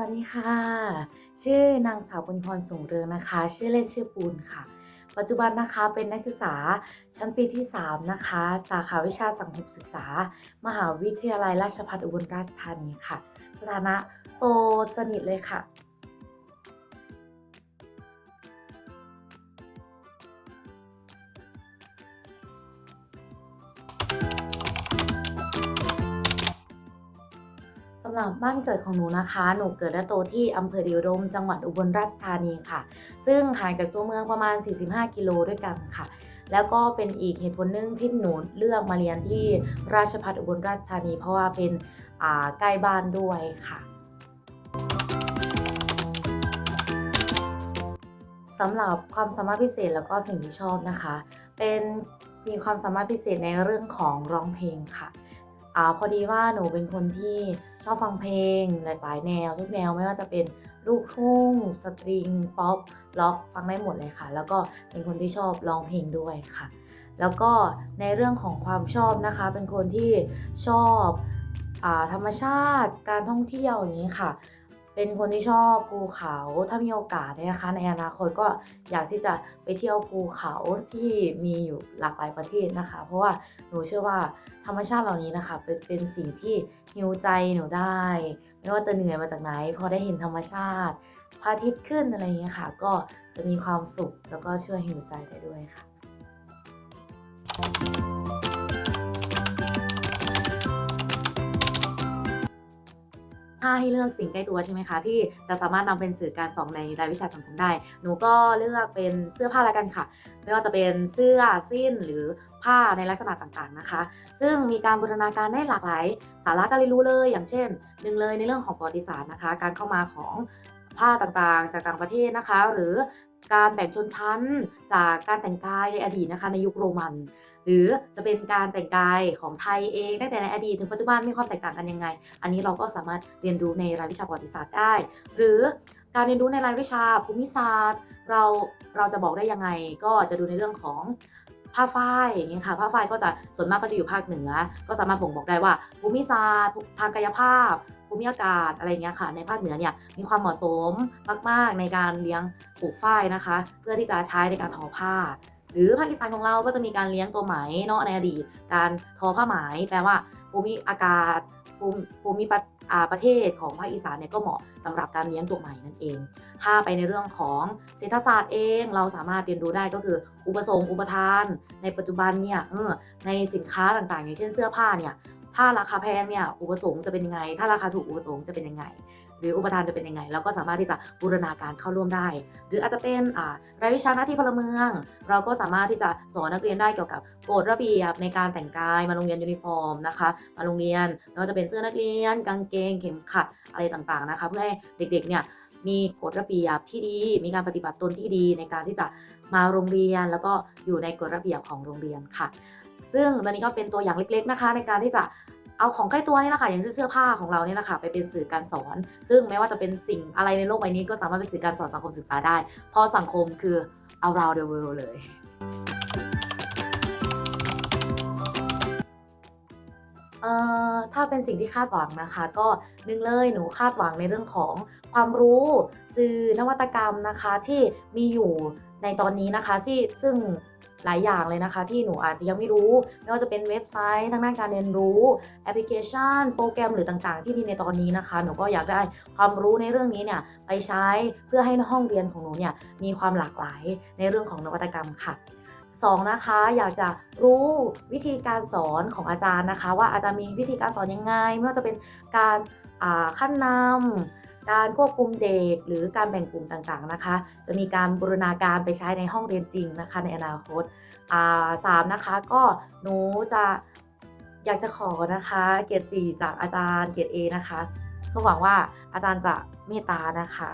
วัสดีค่ะ ชื่อนางสาวปุญพรสูงเรืองนะคะ ชื่อเล่นชื่อปูนค่ะ ปัจจุบันนะคะเป็นนักศึกษาชั้นปีที่ 3 นะคะ สาขาวิชาสังคมศึกษา มหาวิทยาลัยราชภัฏอุบลราชธานีค่ะ สถานะโสดสนิทเลยค่ะ หรับบ้านเกิดของหนูนะคะ หนูเกิดและโตที่อำเภอเดียวดม จังหวัดอุบลราชธานีค่ะ ซึ่งห่างจากตัวเมืองประมาณ 45 กิโลด้วยกันค่ะ แล้วก็เป็นอีกเหตุผลหนึ่งที่หนูเลือกมาเรียนที่ราชภัฏอุบลราชธานี เพราะว่าเป็นใกล้บ้านด้วยค่ะสำหรับความสามารถพิเศษแล้วก็สิ่งที่ชอบนะคะ เป็นมีความสามารถพิเศษในเรื่องของร้องเพลงค่ะ อาพอดีว่าหนูเป็นคนที่ชอบฟังเพลงหลายๆ แนว ทุกแนวไม่ว่าจะเป็นลูกทุ่ง สตริง ป๊อป ล็อกฟังได้หมดเลยค่ะ แล้วก็เป็นคนที่ชอบร้องเพลงด้วยค่ะ แล้วก็ในเรื่องของความชอบนะคะ เป็นคนที่ชอบอธรรมชาติการท่องเที่ยวอย่างนี้ค่ะ เป็นคนที่ชอบภูเขาถ้ามีโอกาสเนี่ยนะคะ ในอนาคตก็อยากที่จะไปเที่ยวภูเขาที่มีอยู่หลากหลายประเทศนะคะ เพราะว่าหนูเชื่อว่าธรรมชาติเหล่านี้นะคะเป็นเป็นสิ่งที่ฮิวใจหนูได้ ไม่ว่าจะเหนื่อยมาจากไหนพอได้เห็นธรรมชาติพระอาทิตย์ขึ้นอะไรอย่างเงี้ยค่ะ ก็จะมีความสุขแล้วก็ช่วยฮิวใจได้ด้วยค่ะ 5 ให้เลือกสิ่งใกล้ตัวใช่ไหมคะ ที่จะสามารถนำเป็นสื่อการสอนในรายวิชาสังคมได้ หนูก็เลือกเป็นเสื้อผ้าละกันค่ะ ไม่ว่าจะเป็นเสื้อสิ้นหรือผ้าในลักษณะต่างๆนะคะ ซึ่งมีการบูรณาการได้หลากหลายสาระการเรียนรู้เลย อย่างเช่นหนึ่งเลยในเรื่องของประวัติศาสตร์นะคะ การเข้ามาของผ้าต่างๆ จากต่างประเทศนะคะ หรือ การแบ่งชนชั้นจากการแต่งกายในอดีตนะคะในยุคโรมัน หรือจะเป็นการแต่งกายของไทยเองตั้งแต่ในอดีตถึงปัจจุบันมีความแตกต่างกันยังไง อันนี้เราก็สามารถเรียนรู้ในรายวิชาประวัติศาสตร์ได้ หรือการเรียนรู้ในรายวิชาภูมิศาสตร์ เราเราจะบอกได้ยังไงก็จะดูในเรื่องของผ้าฝ้ายอย่างเงี้ยค่ะผ้าฝ้ายก็จะส่วนมากก็จะอยู่ภาคเหนือ ก็สามารถบ่งบอกได้ว่าภูมิศาสตร์ทางกายภาพ มิอากาศอะไรเงี้ยค่ะ ในภาคเหนือเนี่ยมีความเหมาะสมมาก ๆ ในการเลี้ยงปลูกฝ้ายนะคะ เพื่อที่จะใช้ในการทอผ้า หรือภาคอีสานของเราก็จะมีการเลี้ยงตัวไหมเนาะในอดีต การทอผ้าไหมแปลว่าภูมิอากาศภูมิภูมิประประเทศของภาคอีสานเนี่ยก็เหมาะสำหรับการเลี้ยงตัวไหมนั่นเอง ถ้าไปในเรื่องของเศรษฐศาสตร์เองเราสามารถเรียนรู้ได้ก็คือ อุปสงค์อุปทาน ในปัจจุบันเนี่ยในสินค้าต่างๆ อย่างเช่นเสื้อผ้าเนี่ย ถ้าราคาแพงเนี่ยอุปสงค์จะเป็นยังไง ถ้าราคาถูกอุปสงค์จะเป็นยังไง หรืออุปทานจะเป็นยังไง เราก็สามารถที่จะบูรณาการเข้าร่วมได้ หรืออาจจะเป็นอ่ารายวิชาหน้าที่พลเมือง เราก็สามารถที่จะสอนนักเรียนได้เกี่ยวกับกฎระเบียบในการแต่งกายมาโรงเรียนยูนิฟอร์มนะคะมาโรงเรียนไม่ว่าจะเป็นเสื้อนักเรียน กางเกง เข็มขัดอะไรต่างๆนะคะเพื่อให้เด็กๆเนี่ยมีกฎระเบียบที่ดี มีการปฏิบัติตนที่ดีในการที่จะมาโรงเรียน แล้วก็อยู่ในกฎระเบียบของโรงเรียนค่ะ ซึ่งตอนนี้ก็เป็นตัวอย่างเล็กๆนะคะ ในการที่จะเอาของใกล้ตัวนี่แหละค่ะอย่างเช่นเสื้อผ้าของเราเนี่ยนะคะไปเป็นสื่อการสอน ซึ่งแม้ว่าจะเป็นสิ่งอะไรในโลกใบนี้ก็สามารถเป็นสื่อการสอนสังคมศึกษาได้ เพราะสังคมคือ around the world เลย เอ่อถ้าเป็นสิ่งที่คาดหวังนะคะ ก็หนึ่งเลยหนูคาดหวังในเรื่องของความรู้ สื่อนวัตกรรมนะคะที่มีอยู่ ในตอนนี้นะคะที่ซึ่งหลายอย่างเลยนะคะ ที่หนูอาจจะยังไม่รู้ ไม่ว่าจะเป็นเว็บไซต์ทางด้านการเรียนรู้แอปพลิเคชัน โปรแกรมหรือต่างๆ ที่มีในตอนนี้นะคะ หนูก็อยากได้ความรู้ในเรื่องนี้เนี่ยไปใช้เพื่อให้ห้องเรียนของหนูเนี่ยมีความหลากหลายในเรื่องของนวัตกรรมค่ะสองนะคะอยากจะรู้วิธีการสอนของอาจารย์นะคะ ว่าอาจารย์มีวิธีการสอนยังไง ไม่ว่าจะเป็นการอ่าขั้นนำ การควบคุมเด็กหรือการแบ่งกลุ่มต่างๆนะคะ จะมีการบูรณาการไปใช้ในห้องเรียนจริงนะคะ ในอนาคตอาสามนะคะก็หนูจะอยากจะขอนะคะ เกรด4จากอาจารย์เกรด A นะคะก็หวังว่าอาจารย์จะเมตตานะคะ